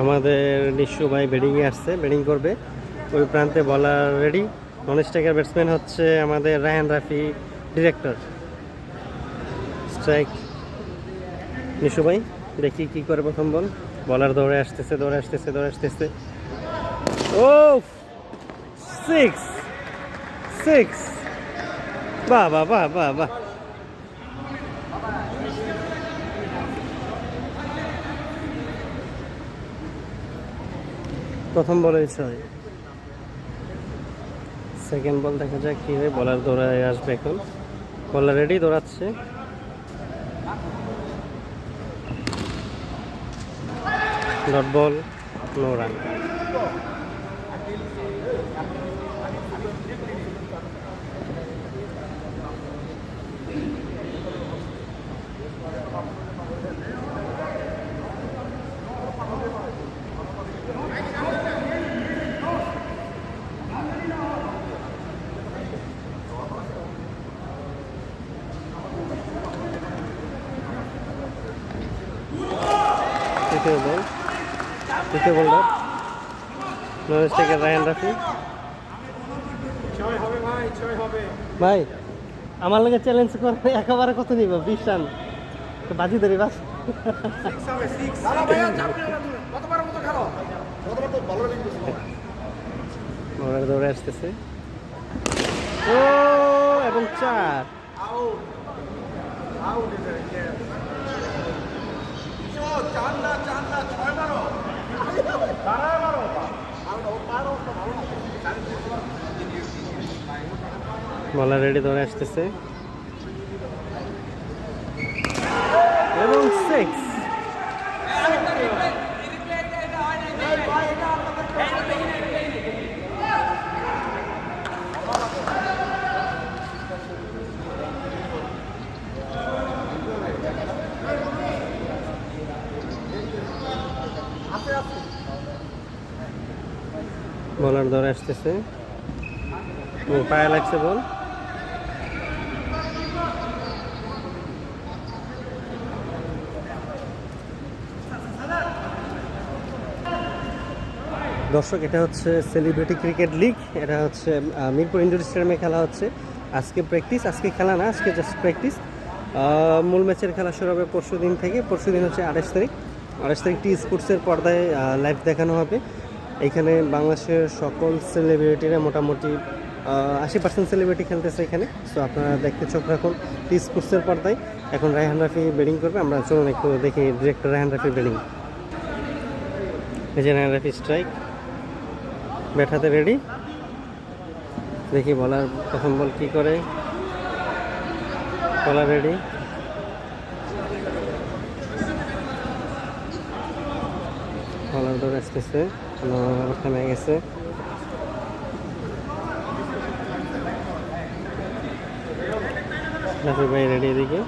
আমাদের নিশু ভাই ব্যাটিংয়ে আসছে ব্যাটিং করবে। ওই প্রান্তে বলার রেডি নন স্ট্রাইকার ব্যাটসম্যান হচ্ছে আমাদের রায়ান রাফি ডিরেক্টর স্ট্রাইক নিশু ভাই, দেখি কি করে প্রথম বল বলার দৌড়ে আসতেছে দৌড়ে আসতেছে দৌড়ে আসতেছে। ও সিক্স সিক্স বাহ বাহ বাহ বাহ বাহ। প্রথম বলে ছয়। সেকেন্ড বল দেখা যাক কী হয় বলার দৌড়ায় আসবে এখন। বলার রেডি দৌড়াচ্ছে। ডট বল নো রান তৃতীয় বল। তৃতীয় ball dot non striker Rayan Rafi. ভাই, আমার লাগে চ্যালেঞ্জ করে একেবারে কত নিব? বিশ রান বাজি ধরি, বাস। দৌড়ে আসতেছে। ও, এবং চার। বলার রেডি ধরে আসতেছে এবং সিক্স বলার দৌড়ে আসতেছে। পায়ে লাগছে বল। দর্শক, এটা হচ্ছে সেলিব্রিটি ক্রিকেট লিগ এটা হচ্ছে মিরপুর ইন্ডোর স্টেডিয়ামে খেলা হচ্ছে। আজকে প্র্যাকটিস আজকে খেলা না, আজকে জাস্ট প্র্যাকটিস মূল ম্যাচের খেলা শুরু হবে পরশু দিন থেকে পরশু দিন হচ্ছে আঠাশ তারিখ। আঠাশ তারিখ টি স্পোর্টসের পর্দায় লাইভ দেখানো হবে। এখানে বাংলাদেশের সকল সেলিব্রিটিরা মোটামুটি আশি পার্সেন্ট সেলিব্রিটি খেলতেছে এখানে। সো আপনারা দেখতে চোখ রাখুন টি স্পোর্টসের পর্দায়। এখন রায়হান রাফি ব্যাটিং করবে, আমরা চলুন একটু দেখি ডিরেক্টর রায়হান রাফি ব্যাটিং এই যে রায়হান রাফি স্ট্রাইক ব্যাট হাতে রেডি দেখি বলার প্রথম বল কি করে। বলার রেডি বলার দৌড় আসতেছে। থেমে গেছে। রাফি ভাই রেডি এদিকে?